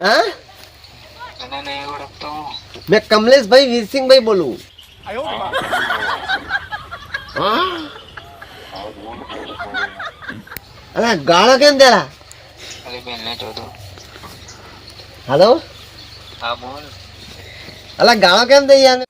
હા? મેં કમલેશભાઈ વીરસિંહભાઈ બોલું. હા? અલા ગાળો કેમ દેલા? હાલો? હા બોલ. અલા ગાળો કેમ દઈ યાર?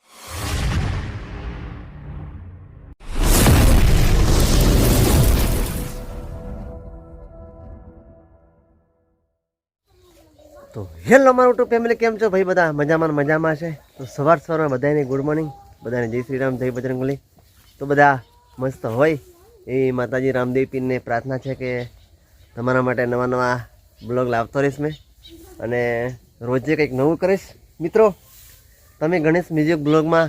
તો હેલો, મારું ટુ ફેમિલી કેમ છો? ભાઈ બધા મજામાં મજામાં છે? તો સવાર સવારમાં બધાને ગુડ મોર્નિંગ બધાને જય શ્રી રામ, જય બજરંગલી તો બધા મસ્ત હોય એ માતાજી રામદેવ પીરને પ્રાર્થના છે કે તમારા માટે નવા નવા બ્લોગ લાવતો રહીશ મેં. અને રોજે કંઈક નવું કરીશ. મિત્રો, તમે ગણેશ મ્યુઝિક બ્લોગમાં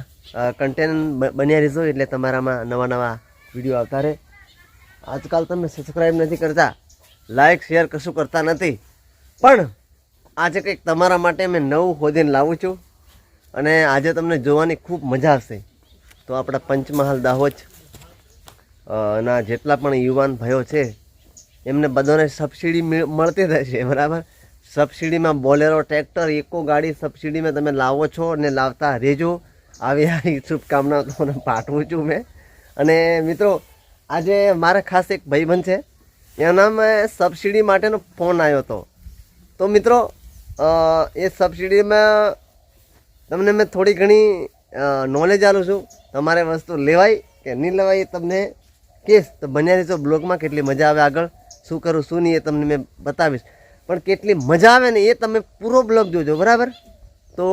કન્ટેન્ટ બન્યા રહેશો એટલે તમારામાં નવા નવા વીડિયો આવતા રહે. આજકાલ તમે સબસ્ક્રાઈબ નથી કરતા લાઇક શેર કશું કરતા નથી. પણ આજે કંઈક તમારા માટે મેં નવું ખોદીને લાવું છું અને આજે તમને જોવાની ખૂબ મજા આવશે. તો આપણા પંચમહાલ દાહોદ ના જેટલા પણ યુવાન ભાઈઓ છે, એમને બધાને સબસિડી મળતી રહેશે, બરાબર? સબસિડીમાં બોલેરો, ટ્રેક્ટર એકો ગાડી સબસિડીમાં તમે લાવો છો અને લાવતા રહેજો. આવી આવી શુભકામનાઓ તમને પાઠવું છું મેં. અને મિત્રો, આજે મારા ખાસ એક ભાઈબંધ છે. એના મેં સબસિડી માટેનો ફોન આવ્યો હતો. તો મિત્રો એ સબસિડીમાં તમને મેં થોડી ઘણી નોલેજ આલું છું. તમારે વસ્તુ લેવાય કે નહીં લેવાય એ તમને કેસ. તો બન્યા રહેશો બ્લોગમાં કેટલી મજા આવે આગળ. શું કરું શું નહીં એ તમને મેં બતાવીશ. પણ કેટલી મજા આવે ને એ તમે પૂરો બ્લોગ જોજો બરાબર? તો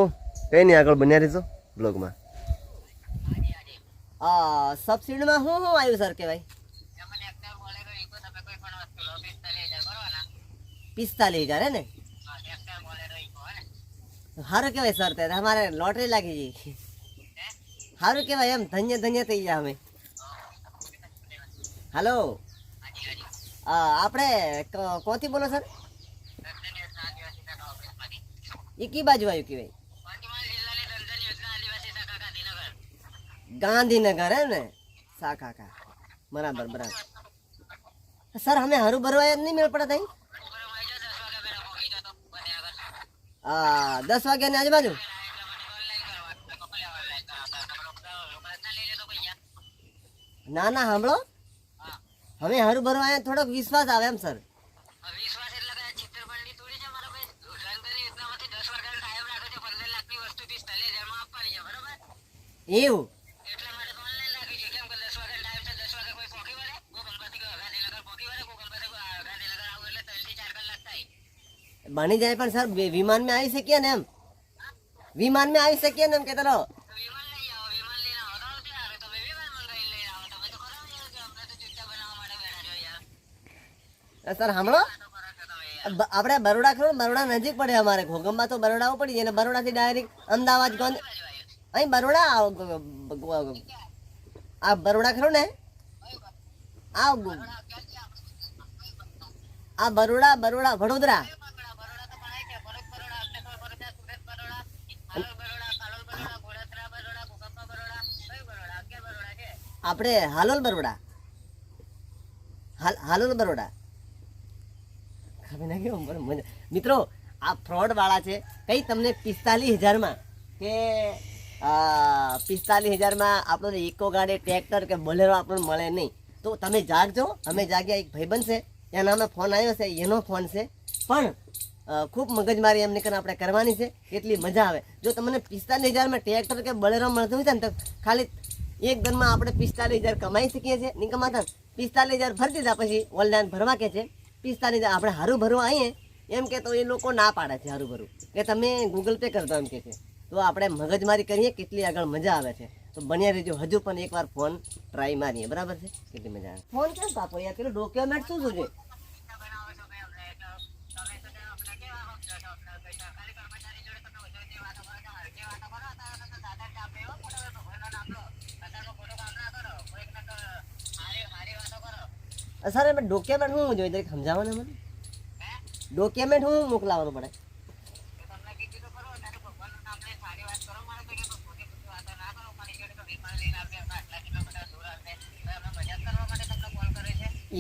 કંઈ નહીં આગળ બન્યા રહેશો બ્લોગમાં. સબસિડીમાં શું શું આવ્યું સર કહેવાય? પિસ્તાલીસ હજાર હે ને? સારું કહેવાય સર તે, અમારે લોટરી લાગી ગઈ. સારું કહેવાય એમ, ધન્ય ધન્ય થઈ ગયા અમે. હાલો. આપણે કોથી બોલો સર? એ કી બાજુ આવ્યું કહેવાય? ગાંધીનગર હે ને? શાખા કા બરાબર બરાબર. સર, અમે હરું ભરવા જ નહીં મેળ પડે તઈ આ દસ વાગ્યાની આજુબાજુ? ના ના, સાંભળો. હવે હરું ભરવા અહીંયા થોડોક વિશ્વાસ આવે એમ, સર. વિશ્વાસ એટલે કે ચિત્રપંડી થોડી છે મારા ભાઈ ઉઠાણ કરી એટલામાંથી દસ વાગ્યાનો ટાઈમ રાખે છે પંદર લાખની વસ્તુ પિસ્તાલીસ હજારમાં આપવાની છે બરોબર એવું એટલા માટે તો ઓનલાઈન રાખી છે કેમ કે દસ વાગ્યાનો ટાઈમ છે દસ વાગે કોઈ પોકી વળે ગોકુલપાથી કોઈ ગાંધીનગર પોકી વળે ગોકુલપાથી કોઈ આ ગાંધીનગર આવું એટલે ત્રણથી ચાર કલાક થાય બની જાય પણ સર વિમાનમાં આવી શકીએ ને એમ? વિમાનમાં આવી શકીએ ને એમ કે તરો તો વિમાન લઈ આવો વિમાન લઈને આવો તો આવતી આવે તમે વિમાન મંગાવી લઈને આવો તમે તો કરો યાર કે અમને તો ચિંતા બનાવવા માટે બેઠા છો યાર સર, હમણો? આપણે બરોડા ખરું બરોડા નજીક પડે અમારે. ઘોગમમાં તો બરોડા પડી જાય બરોડા બરોડાથી ડાયરેક્ટ અમદાવાદ ગોંધ અહીં બરોડા આ બરોડા ખરું ને? આ બરોડા બરોડા, વડોદરા બરોડા બરોડા તો ભણાય છે ભરૂચ બરોડા અમદાવાદ બરોડા સુરત બરોડા હાલોલ બરોડા કાલોલ બરોડા ગોડાદરા બરોડા ભૂકંપા બરોડા કઈ બરોડા અગિયાર બરોડા છે આપણે હાલોલ બરોડા. હાલોલ બરોડા. ખબર ના કેવું મને મિત્રો, આ ફ્રોડવાળા છે. કઈ તમને પિસ્તાલીસ હજારમાં કે પિસ્તાલીસ હજારમાં આપણને ઇકો ગાડી, ટ્રેક્ટર કે બોલેરો આપણને મળે નહીં. તો તમે જાગજો. અમે જાગ્યા, એક ભાઈબંધ છે એના અમે ફોન આવ્યો છે, એનો ફોન છે. પણ ખૂબ મગજમારી એમને કરીને આપણે કરવાની છે. એટલી મજા આવે. જો તમને પિસ્તાલીસ હજારમાં ટ્રેક્ટર કે બળેરો મળતું હોય ને, તો ખાલી એક ગનમાં આપણે પિસ્તાલીસ હજાર કમાઈ શકીએ છીએ. નહીં કમાતા પિસ્તાલીસ હજાર ભરી દીધા પછી ઓનલાઈન ભરવા કે છે. પિસ્તાલીસ હજાર આપણે હારું ભરવા આવીએ. એમ કે તો એ લોકો ના પાડે છે હારું ભરું કે તમે ગૂગલ પે કરતો એમ કે છે. તો આપણે મગજમારી કરીએ કેટલી આગળ મજા આવે છે. તો બન્યા રહેજો. હજુ પણ એકવાર ફોન ટ્રાય મારીએ. બરાબર છે? કેટલી મજા આવે. ફોન કેમ કાપો યાર? પેલું ડોક્યુમેન્ટ શું શું છે બનાવો છો ભાઈ અમને એટલે તમે તો ત્યાં અમને કેવા સમજો છો અમને કઈ સરકારી કર્મચારી જોડે તમે વધુ વાતો કરો છો હરકી વાતો કરો અત્યારે તો દાદા ચાપ એવો મોટો ભગવાનનો નામ લો અત્યારમાં ખોટો કામ ના કરો કોઈકને તો હારી હારી વાતો કરો સર એમાં ડોક્યુમેન્ટ શું જોઈએ જરીક સમજાવો ને મને? ડોક્યુમેન્ટ શું મોકલાવવાનું પડે. વિમાન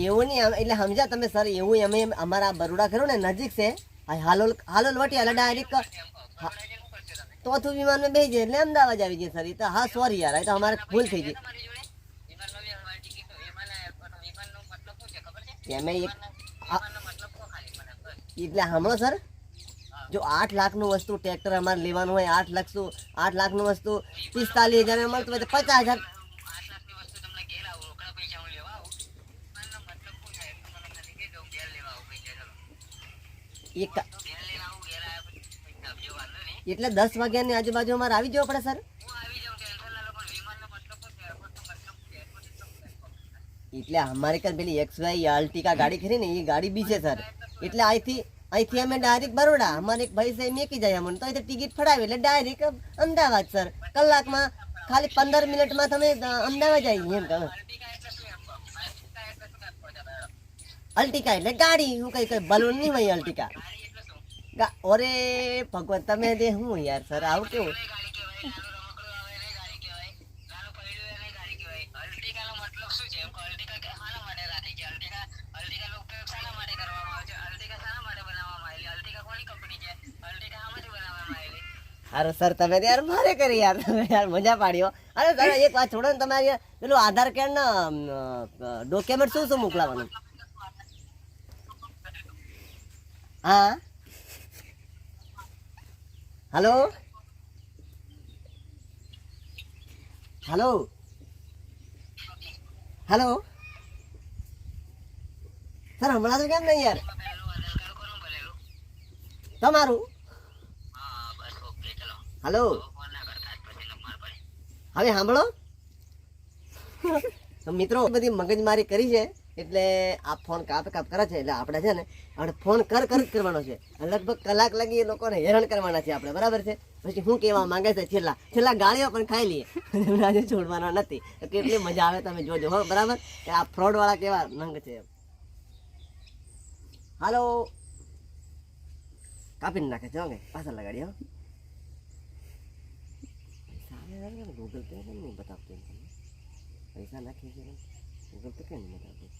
એવું નહીં એટલે સમજ્યા તમે સર એવું અમે અમારા બરોડા ખરું ને નજીક છે. હાલોલ હાલોલ વટી એટલે ડાયરેક્ટ તો તું વિમાનમાં બેસી જાય એટલે અમદાવાદ આવી જાય સર. એ તો હા સોરી યાર એ તો અમારે ભૂલ થઈ ગઈ તમારી જોડે વિમાનનો બી અમારી ટિકિટ વિમાન વિમાનનો મતલબ શું છે ખબર છે એમે એક એટલે હમણો સર? જો આઠ લાખનું વસ્તુ ટ્રેક્ટર અમારે લેવાનું હોય આઠ લાખ શું આઠ લાખનું વસ્તુ પિસ્તાલીસ હજાર મળતું હોય તો પચાસ હજાર એટલે દસ વાગ્યાની આજુબાજુ અમારે આવી જવું પડે હું એટલે અમારે કાંઈ પેલી એક્સ વાય આલ્ટિકા ગાડી ખરી ને, એ ગાડી બી છે, સર. એટલે અહીંથી અહીંથી અમે ડાયરેક્ટ બરોડા. અમારે એક ભાઈ સાહેબ મેકી જાય અમને. તો અહીંથી ટિકિટ ફડાવી એટલે ડાયરેક્ટ અમદાવાદ, સર. કલાકમાં ખાલી પંદર મિનિટમાં તમે અમદાવાદ આવી એમ તમે? અલ્ટિકા એટલે ગાડી. હું કઈ કઈ બલૂન નહીં હોય અલ્ટિકા અરે ભગવાન, તમે દે હું યાર, સર, આવું કેવું એ ગાડી કહેવાય, નાનું રમકડું આવે એને ગાડી કહેવાય, નાનું પૈડું એને ગાડી કહેવાય. અલ્ટિકાનો મતલબ શું છે? એમ કહો, અલ્ટિકા કે શાના માટે રાખી છે? અલ્ટિકા અલ્ટિકાનો ઉપયોગ શાના માટે કરવામાં આવે છે? અલ્ટિકા શાના માટે બનાવવામાં આવેલી? અલ્ટિકા કોની કંપની છે? અલ્ટિકા શામાંથી બનાવવામાં આવેલી? અરે સર, તમે યાર મારે કરી યાર, તમે યાર મજા પાડ્યો અરે સર એક વાત છોડો ને તમારે, પેલું આધાર કાર્ડ ના ડોક્યુમેન્ટ શું શું મોકલાવાનું? હા? હલો? હલો? હલો? સર, હમણાં તો કેમ નહીં યાર? તમારું. હલો. હવે સાંભળો. મિત્રો, બધી મગજમારી કરી છે, એટલે આ ફોન કાપ કાપ કરે છે, એટલે આપણે છે ને, આપણે ફોન કર કર કરવાનો છે. લગભગ કલાક લાગી એ લોકોને હેરાન કરવાના છે આપણે, બરાબર છે? પછી શું કહેવા માંગે છે, છેલ્લા છેલ્લા ગાળીઓ પણ ખાઈ લઈએ. આજે છોડવાના નથી. કેટલી મજા આવે તમે જોજો, હો, બરાબર? કે આ ફ્રોડ વાળા કેવા નંગ છે. હાલો. કાપીને નાખે છે પાછળ લગાડી હો. ગૂગલ પે કેમ નહીં બતાવતું એમ તમને પૈસા નાખીએ છીએ ગૂગલ પે કેમ નહીં બતાવતું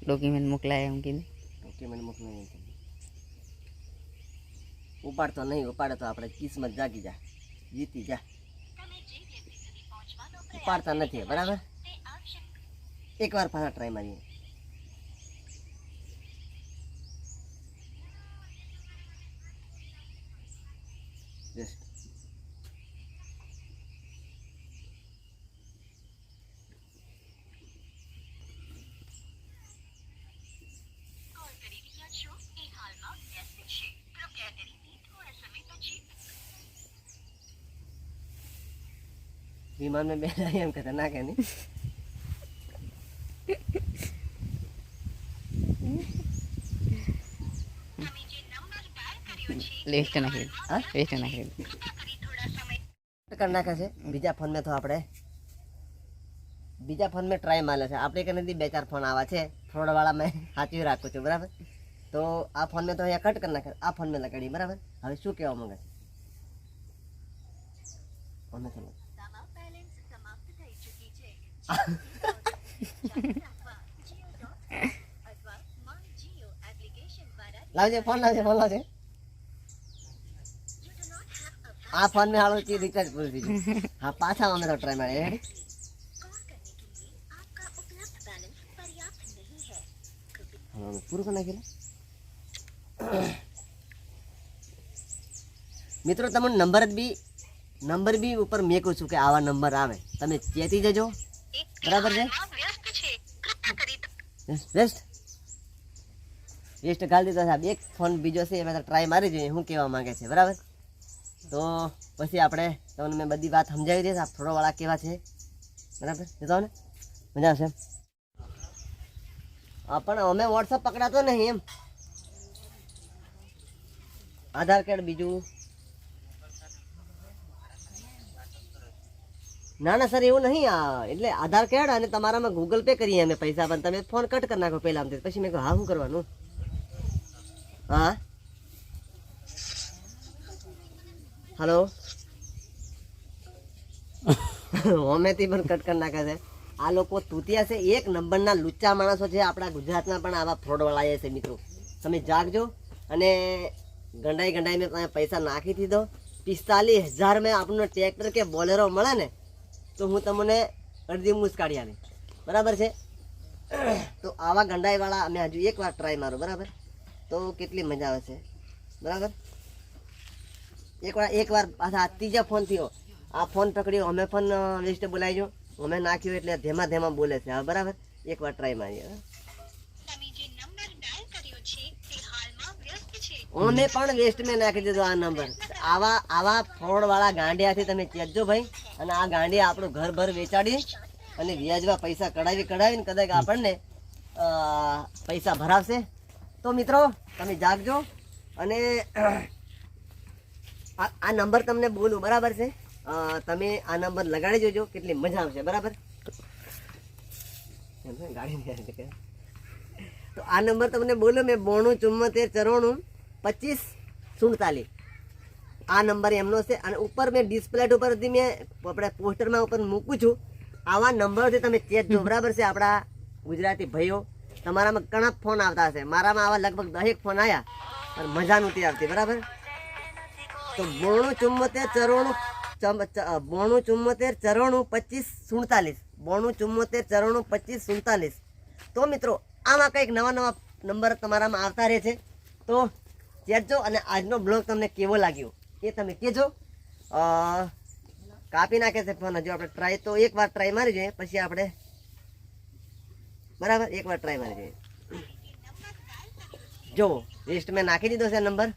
ડોક્યુમેન્ટ મોકલાય એમ કીધું ડોક્યુમેન્ટ મોકલો એમ તમને ઉપાડતો નહીં ઉપાડે તો આપણે કિસ્મત જાગી જા. જીતી જા. ઉપાડતા નથી બરાબર? એકવાર પાછા ટ્રાય મારીએ. જસ્ટ કોલ કરી રહ્યા છો એ હાલમાં વ્યસ્ત છે કૃપયા કરીને થોડા સમય પછી વિમાનમાં બેઠા એમ કહેતા ના કે નહીં તમે જે નંબર ડાયલ કર્યો છે વેસ્ટ નાખી હા વેસ્ટ નાખી કરી થોડા સમય કરી નાખે છે. બીજા ફોનમાં તો આપણે બીજા ફોનમાં ટ્રાય મારે છે. આપણે કે નથી બે ચાર ફોન આવા છે. ફ્રોડ વાળા મેં સાચવી રાખું છું બરાબર? તો આ ફોનમાં તો અહીંયા કટ કરી નાખે આ ફોનમાં લગાડી બરાબર? હવે શું કહેવા માંગે છે? લાવજે ફોન લાવજે ફોન લાવજે. આ ફોન મેં હાલો ચી રિચાર્જ પૂરી થઈ હા, પાછા અમે તો ટ્રાય મળે પૂરું કરી નાખેલા મિત્રો, તમને નંબર જ બી નંબર બી ઉપર મેકું છું કે આવા નંબર આવે. તમે ચેતી જજો. બરાબર છે? બેસ્ટ વેસ્ટ ગાલી દીધો સાહેબ એક ફોન બીજો છે એમાં ટ્રાય મારી જોઈએ. હું કહેવા માંગે છે. બરાબર? તો પછી આપણે તમને મેં બધી વાત સમજાવી દઈશ. આ ફ્રોડવાળા કેવા છે? બરાબર? જતો ને મજા આવશે હા, પણ અમે વોટ્સઅપ પકડાતો નહીં એમ. આધાર કાર્ડ બીજું? ના ના, સર, એવું નહીં. આ, એટલે આધાર કાર્ડ અને તમારામાં ગૂગલ પે કરીએ અમે પૈસા, પણ તમે ફોન કટ કરી નાખો પહેલાં પછી મેં કહ્યું, હા, શું કરવાનું? હા? હલો? હોમેથી પણ કટ કરી નાખે છે. આ લોકો તૂતિયા છે. એક નંબરના લુચ્ચા માણસો છે. આપણા ગુજરાતમાં પણ આવા ફ્રોડવાળા છે મિત્રો. તમે જાગજો અને ગંડાઈ ગંડાઈ મેં તમે પૈસા નાખી દીધો. પિસ્તાલીસ હજાર મેં આપણને ટ્રેક્ટર કે બોલેરો મળે ને, તો હું તમને અડધી મુસ્કાડી આલી બરાબર છે? તો આવા ગંડાઈવાળા અમે હજુ એક વાર ટ્રાય મારો, બરાબર? તો કેટલી મજા આવે છે? બરાબર? એક વાર પાછા આ ત્રીજા ફોન થયો. આ ફોન પકડ્યો. અમે પણ લિસ્ટ બોલાવીજો અમે નાખ્યું એટલે ધેમા ધેમા બોલે છે. હા બરાબર? એક વાર ટ્રાય મારીએ અમે પણ વેસ્ટ મેં નાખી દીધો આ નંબર. આવા આવા ફ્રોડ વાળા ગાંડિયાથી તમે ચેતજો ભાઈ. અને આ ગાંડિયા આપણું ઘર ભર વેચાડી અને વ્યાજમાં પૈસા કઢાવી કઢાવીને કદાચ આપણને પૈસા ભરાવશે. તો મિત્રો તમે જાગજો. અને આ નંબર તમને બોલું, બરાબર છે? તમે આ નંબર લગાડી જોજો કેટલી મજા આવશે, બરાબર. તો આ નંબર તમને બોલો, મેં બોણું ચુમ્મોતેર ચરોણું, પચીસ, સુડતાલીસ. આ નંબર એમનો છે, અને ઉપર મેં ડિસ્પ્લેટ ઉપરથી મેં આપણે પોસ્ટરમાં ઉપર મૂકું છું. આવા નંબરથી તમે ચેતજો બરાબર છે, આપણા ગુજરાતી ભાઈઓ. તમારામાં ઘણા ફોન આવતા હશે. મારામાં આવા લગભગ દહેક ફોન આવ્યા પણ મજા નહોતી આવતી, બરાબર? તો બોણું ચુમ્મોતેર ચરોણું બોણું ચુમ્મોતેર ચરોણું પચીસ સુડતાલીસ. બોણું ચુમ્મોતેર ચરોણું પચીસ સુડતાલીસ. તો મિત્રો, આમાં કંઈક નવા નવા નંબર તમારામાં આવતા રહે છે. તો ચેરજો અને આજનો બ્લોગ તમને કેવો લાગ્યો એ તમે કહેજો કાપી નાખે છે ફોન. હજુ આપણે ટ્રાય તો એક વાર ટ્રાય મારી જોઈએ, પછી આપણે બરાબર, એક વાર ટ્રાય મારી જોઈએ. જો લિસ્ટ મેં નાખી દીધો છે નંબર.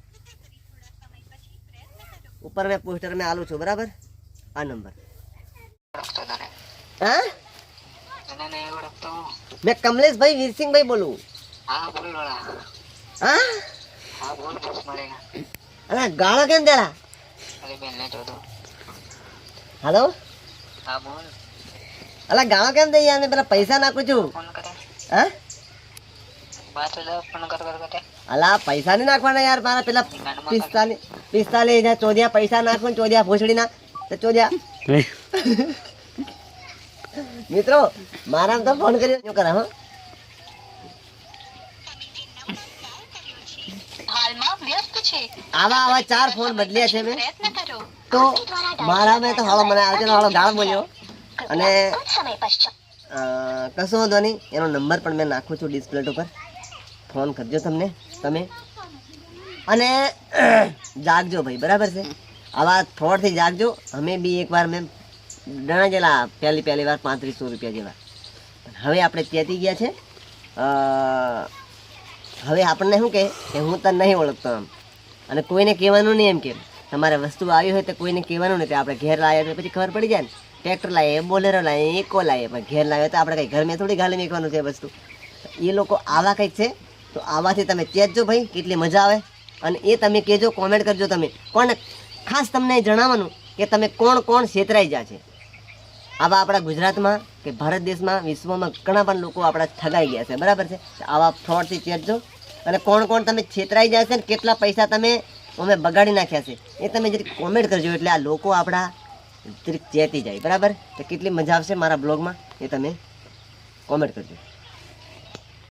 ઉપર મેં પોસ્ટર મેં આલું છું, બરાબર? આ નંબર હા? મેં કમલેશભાઈ વીરસિંહભાઈ બોલું. હા? અરે ગાળો કેમ દેલા? હાલો? અલા, ગાળો કેમ દે યાર પેલા પૈસા નાખું છું. હા? કર કર કરે અલા પૈસા નહીં નાખવાના યાર મારા પેલા પિસ્તાલીસ પિસ્તાલીસ હજાર ચોદ્યા પૈસા નાખો ને ચોદ્યા ભોસડી ના તો ચોદ્યા મિત્રો મારા તો ફોન કર્યો. શું કરે હો? હાલમાં વ્યસ્ત છે. આવા આવા ચાર ફોન બદલ્યા છે મેં. તો મારા મેં તો હાલો મને આવજો હાલો ગાળ બોલ્યો. અને કશો વાંધો નહીં. એનો નંબર પણ મેં નાખું છું ડિસ્પ્લે ઉપર. ફોન કરજો તમને. તમે? અને જાગજો ભાઈ, બરાબર છે? આવા ફ્રોડથી જાગજો. અમે બી એકવાર મેં ડણા ગયેલા પહેલી પહેલી વાર પાંત્રીસો રૂપિયા જેવા. હવે આપણે ત્યાંથી ગયા છે. હવે આપણને શું કહે? કે હું તને નહીં ઓળખતો આમ અને કોઈને કહેવાનું નહીં એમ કે તમારે વસ્તુ આવી હોય તો કોઈને કહેવાનું નહીં. તો આપણે ઘેર લાવીએ તો પછી ખબર પડી જાય ને. ટ્રેક્ટર લાવીએ બોલેરો લાવીએ એકો લાવીએ પણ ઘેર લાવીએ તો આપણે કંઈ ઘરમાં થોડી ગાલી મેકવાનું છે વસ્તુ. એ લોકો આવા કંઈક છે તો આવાથી તમે ચેતજો ભાઈ, કેટલી મજા આવે. અને એ તમે કહેજો કોમેન્ટ કરજો તમે. પણ ખાસ તમને જણાવવાનું કે તમે કોણ કોણ છેતરાઈ ગયા છે. આવા આપણા ગુજરાતમાં કે ભારત દેશમાં, વિશ્વમાં ઘણા પણ લોકો આપણા ઠગાઈ ગયા છે. બરાબર છે? આવા ફ્રોડથી ચેતજો. અને કોણ કોણ તમે છેતરાઈ ગયા છે ને કેટલા પૈસા તમે અમે બગાડી નાખ્યા છે, એ તમે જરીક કોમેન્ટ કરજો એટલે આ લોકો આપણા જરીક ચેતી જાય. બરાબર? તો કેટલી મજા આવશે મારા બ્લોગમાં, એ તમે કોમેન્ટ કરજો.